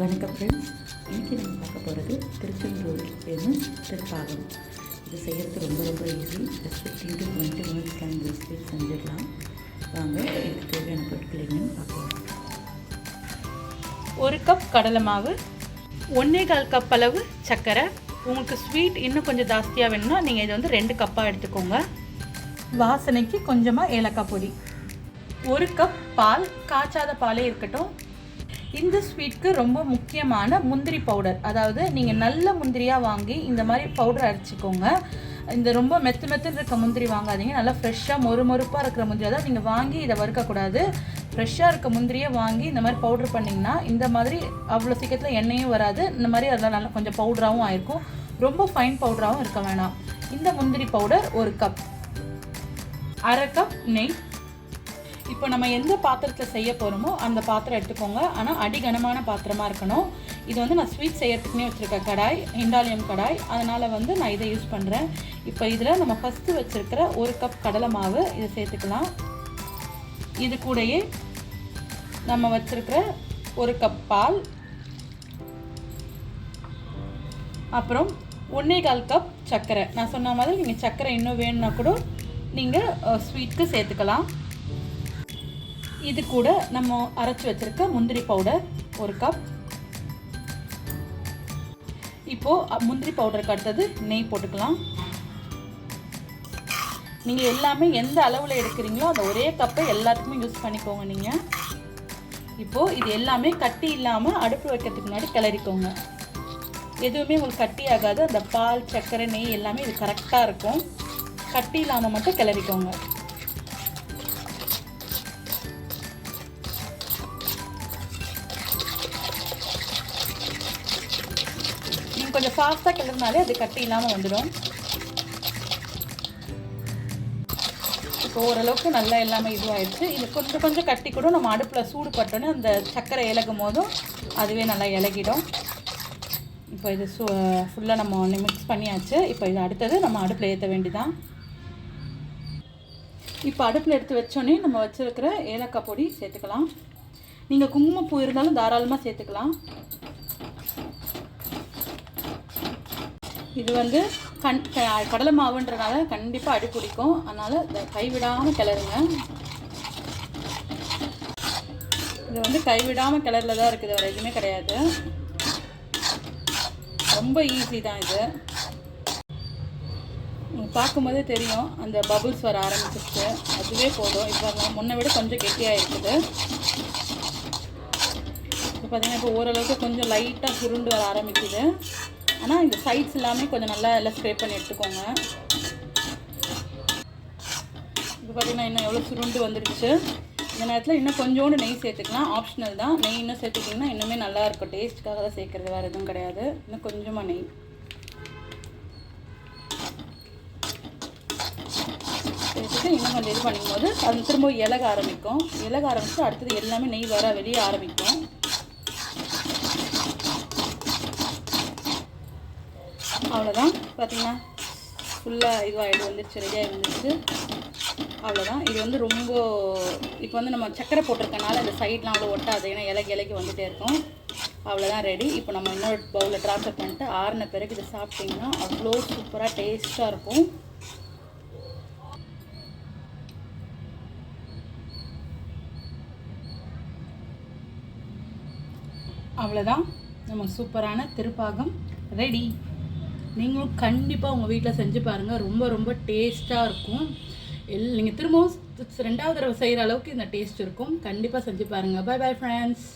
வணக்கம் ஃப்ரெண்ட்ஸ் இன்றைக்கி நம்ம பார்க்க போகிறது திருச்செந்தூர் ஃபேமஸ் திருப்பாகம் இது செய்கிறது ரொம்ப ரொம்ப easy just fifteen to twenty minutes can sweet செஞ்சிடலாம். வாங்க இதுக்கு தேவையான பொருட்கள் என்னென்னு பார்க்கலாம். ஒரு கப் கடலை மாவு ஒன்றே கால் கப் அளவு சர்க்கரை. உங்களுக்கு ஸ்வீட் இன்னும் கொஞ்சம் ஜாஸ்தியாக வேணும்னா நீங்கள் இதை வந்து ரெண்டு கப்பாக எடுத்துக்கோங்க. வாசனைக்கு கொஞ்சமாக ஏலக்காய் பொடி. ஒரு கப் பால் காய்ச்சாத பாலே இருக்கட்டும். இந்த ஸ்வீட்க்கு ரொம்ப முக்கியமான முந்திரி பவுடர். அதாவது நீங்கள் நல்ல முந்திரியாக வாங்கி இந்த மாதிரி பவுடர் அரைச்சிக்கோங்க. இந்த ரொம்ப மெத்து மெத்துன்னு இருக்க முந்திரி வாங்காதீங்க. நல்லா ஃப்ரெஷ்ஷாக மொறு மொறுப்பாக இருக்கிற முந்திரி. அதாவது நீங்கள் வாங்கி இதை வறுக்கக்கூடாது. ஃப்ரெஷ்ஷாக இருக்க முந்திரியை வாங்கி இந்த மாதிரி பவுடர் பண்ணிங்கன்னா இந்த மாதிரி அவ்வளோ சீக்கிரத்தில் எண்ணெயும் வராது. இந்த மாதிரி அதெல்லாம் நல்லா கொஞ்சம் பவுடராகவும் ஆயிருக்கும். ரொம்ப ஃபைன் பவுடராகவும் இருக்க வேணாம். இந்த முந்திரி பவுடர் ஒரு கப். அரை கப் நெய். இப்போ நம்ம எந்த பாத்திரத்தில் செய்ய போகிறோமோ அந்த பாத்திரம் எடுத்துக்கோங்க. ஆனால் அடிகனமான பாத்திரமாக இருக்கணும். இது வந்து நான் ஸ்வீட் செய்யறதுக்குனே வச்சுருக்க கடாய் இண்டாலியம் கடாய். அதனால் வந்து நான் இதை யூஸ் பண்ணுறேன் இப்போ இதில் நம்ம ஃபஸ்ட்டு வச்சுருக்கிற ஒரு கப் கடலை மாவு இதை சேர்த்துக்கலாம். இது கூடயே நம்ம வச்சுருக்கிற ஒரு கப் பால். அப்புறம் ஒன்றே கால் கப் சர்க்கரை. நான் சொன்ன மாதிரி நீங்கள் சர்க்கரை இன்னும் வேணும்னா கூட நீங்கள் ஸ்வீட்க்கு சேர்த்துக்கலாம். இது கூட நம்ம அரைச்சி வச்சிருக்க முந்திரி பவுடர் ஒரு கப் இப்போது முந்திரி பவுடருக்கு அடுத்தது நெய் போட்டுக்கலாம். நீங்கள் எல்லாமே எந்த அளவில் எடுக்கிறீங்களோ அந்த ஒரே கப்பை எல்லாத்துக்குமே யூஸ் பண்ணிக்கோங்க நீங்கள் இப்போது இது எல்லாமே கட்டி இல்லாமல் அடுப்பு வைக்கிறதுக்கு முன்னாடி கிளறிக்கோங்க. எதுவுமே உங்களுக்கு கட்டி ஆகாது. அந்த பால் சர்க்கரை நெய் எல்லாமே இது கரெக்டாக இருக்கும். கட்டி இல்லாமல் மட்டும் கிளறிக்கோங்க. நீங்கள் கொஞ்சம் ஃபாஸ்ட்டாக கிளறினாலே அது கட்டி இல்லாமல் வந்துடும். இப்போ ஓரளவுக்கு நல்லா எல்லாமே இதுவாகிடுச்சு இது கொஞ்சம் கொஞ்சம் கட்டி கூட நம்ம அடுப்பில் சூடு பட்டோன்னே அந்த சர்க்கரை இலகும் போதும் அதுவே நல்லா இலகிடும். இப்போ இது சு ஃபுல்லாக நம்ம ஒன்று மிக்ஸ் பண்ணியாச்சு. இப்போ இது அடுத்தது நம்ம அடுப்பில் ஏற்ற வேண்டிதான். இப்போ அடுப்பில் எடுத்து வச்சோன்னே நம்ம வச்சுருக்கிற ஏலக்காய் பொடி சேர்த்துக்கலாம். நீங்கள் குங்குமப்பூ இருந்தாலும் தாராளமாக சேர்த்துக்கலாம். இது வந்து கண் க- கடலை மாவுன்றனால கண்டிப்பாக அடி பிடிக்கும். அதனால் இதை கைவிடாமல் கிளறுங்க. இது வந்து கைவிடாமல் கிளறில் தான் இருக்குது வேறு எதுவுமே கிடையாது. ரொம்ப ஈஸி தான் இது. பார்க்கும்போதே தெரியும் அந்த பபுள்ஸ் வர ஆரம்பிச்சிருச்சு. அதுவே போதும். இப்போ முன்னை விட கொஞ்சம் கெட்டியாக இருக்குது இப்போ பார்த்தீங்கன்னா இப்போ ஓரளவுக்கு கொஞ்சம் லைட்டாக சுருண்டு வர ஆரம்பிக்குது. ஆனால் இந்த சைட்ஸ் எல்லாமே கொஞ்சம் நல்லா எல்லாம் ஸ்ப்ரே பண்ணி எடுத்துக்கோங்க. இப்போ பார்த்தீங்கன்னா இன்னும் எவ்வளோ சுருண்டு வந்துடுச்சு இந்த நேரத்தில் இன்னும் கொஞ்சோண்டு நெய் சேர்த்துக்கலாம். ஆப்ஷனல் தான். நெய் இன்னும் சேர்த்துக்கிட்டிங்கன்னா இன்னுமே நல்லா இருக்கும். டேஸ்ட்டுக்காக தான் சேர்க்குறது. வேறு எதுவும் கிடையாது. இன்னும் கொஞ்சமாக நெய். சேர்த்துட்டு இன்னும் கொஞ்சம் இது பண்ணும்போது அது திரும்ப இலக ஆரம்பிக்கும். இலக ஆரம்பிச்சு அடுத்தது எல்லாமே நெய் வர வெளியே ஆரம்பிக்கும். அவ்வளோதான். பார்த்தீங்கன்னா ஃபுல்லாக இதுவாகிடு வந்துருச்சு ரெடியாக வந்துருச்சு. அவ்வளோதான். இது வந்து ரொம்ப இப்போ வந்து நம்ம சக்கரை போட்டிருக்கனால இந்த சைட்லாம் அவ்வளோ ஒட்டாது. ஏன்னா இலக்கி இலக்கி வந்துகிட்டே இருக்கும். அவ்வளோதான் ரெடி இப்போ நம்ம இன்னொரு பவுலில் ட்ரான்ஸ்ஃபர் பண்ணிட்டு ஆறின பிறகு இதை சாப்பிட்டிங்கன்னா அவ்வளோ சூப்பராக டேஸ்ட்டாக இருக்கும். அவ்வளோதான். நம்ம சூப்பரான திருப்பாகம் ரெடி நீங்களும் கண்டிப்பாக உங்கள் வீட்டில் செஞ்சு பாருங்கள் ரொம்ப ரொம்ப டேஸ்ட்டாக இருக்கும். எல் நீங்கள் திரும்பவும் ரெண்டாவது தடவை செய்கிற அளவுக்கு இந்த டேஸ்ட் இருக்கும். கண்டிப்பாக செஞ்சு பாருங்கள் பை பை ஃப்ரெண்ட்ஸ்